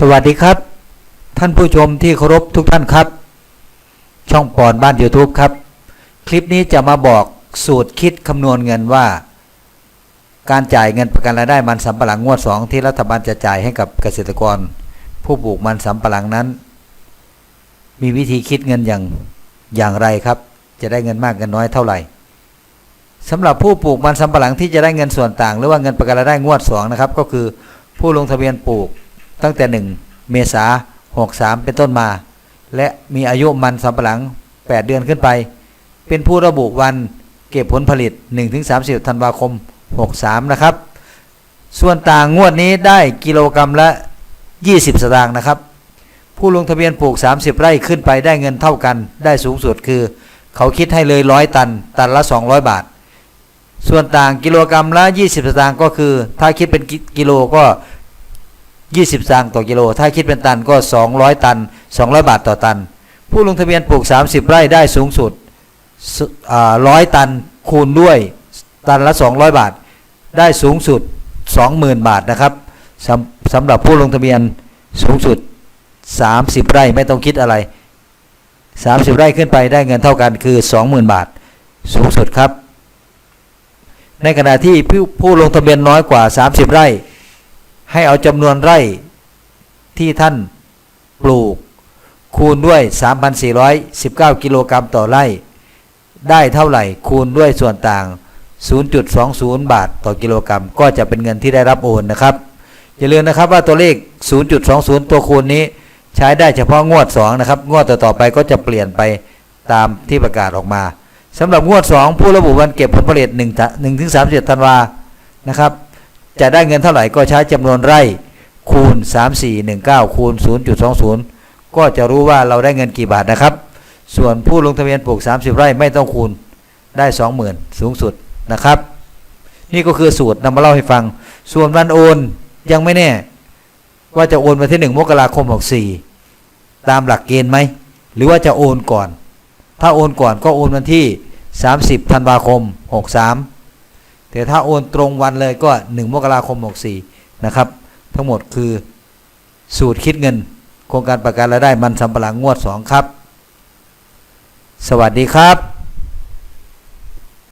สวัสดีครับ ท่านผู้ชมที่เคารพทุกท่านครับ ช่องปอนบ้าน YouTube ครับ คลิปนี้จะมาบอกสูตรคิดคำนวณเงินว่า การจ่ายเงินประกันรายได้มันสำปะหลังงวด 2 ที่รัฐบาลจะจ่ายให้กับเกษตรกร ผู้ปลูกมันสำปะหลังนั้น มีวิธีคิดเงินอย่างอย่างไรครับ จะได้เงินมากเงินน้อยเท่าไหร่สำหรับผู้ปลูกมันสำปะหลังที่จะได้เงินส่วนต่าง หรือว่าเงินประกันรายได้งวด2นะครับก็คือผู้ลงทะเบียนปลูก ตั้งแต่ 1 เมษา63 เป็นต้นมา และมีอายุมันสำปะหลัง 8 เดือนขึ้นไป เป็นผู้ระบุวันเก็บผลผลิต 1-30 ธันวาคม 63 นะครับ ส่วนต่างงวดนี้ได้กิโลกรรัมละ 20 สตางค์นะครับ ผู้ลงทะเบียนปลูก 30 ไร่ขึ้นไปได้เงินเท่ากัน ได้สูงสุดคือ เขาคิดให้เลยร้อยตัน ตันละ 200 บาท ส่วนต่างกิโลกรรัมละ 20 สตางค์ก็คือ ถ้าคิดเป็นกิโลก็ 20สตางค์ต่อกิโล ถ้าคิดเป็นตันก็ 200 ตัน 200 บาทต่อตัน ผู้ลงทะเบียนปลูก 30 ไร่ได้สูงสุดร้อยตันคูณด้วยตันละ 200 บาท ได้สูงสุด 20,000 บาทนะครับสำสำหรับผู้ลงทะเบียนสูงสุด 30 ไร่ไม่ต้องคิดอะไร 30 ไร่ขึ้นไปได้เงินเท่ากันคือ 20,000 บาท สูงสุดครับ ในขณะที่ผู้ผู้ลงทะเบียนน้อยกว่า 30 ไร่ ให้เอาจำนวนไร่ที่ท่านปลูก คูณด้วย 3,419 กิโลกรัมต่อไร่ ได้เท่าไหร่คูณด้วยส่วนต่าง 0.20 บาทต่อกิโลกรัม ก็จะเป็นเงินที่ได้รับโอนนะครับ อย่าลืมนะครับว่าตัวเลข 0.20 ตัวคูณนี้ใช้ได้เฉพาะงวด 2 นะครับ งวดต่อๆไปก็จะเปลี่ยนไปตามที่ประกาศออกมาสำหรับงวด 2 ผู้ระบุวันเก็บผลผลิต1 1 3 7ธันวานะครับ จะได้เงินเท่าไหร่ก็ใช้จำนวนไร่คูณ 3419 คูณ 0.20 ก็จะรู้ว่าเราได้เงินกี่บาทนะครับ ส่วนผู้ลงทะเบียนปลูก 30 ไร่ไม่ต้องคูณได้ 20,000 สูงสุดนะครับ นี่ก็คือสูตรนำมาเล่าให้ฟัง ส่วนวันโอนยังไม่แน่ ว่าจะโอนวันที่ 1 มกราคม 64 ตามหลักเกณฑ์ไหม หรือว่าจะโอนก่อน ถ้าโอนก่อนก็โอนวันที่ 30 ธันวาคม 63 แต่ถ้าโอนตรงวันเลยก็ 1 มกราคม 64 นะครับ ทั้งหมดคือสูตรคิดเงิน โครงการประกันรายได้มันสำปะหลังงวด 2 ครับ สวัสดีครับ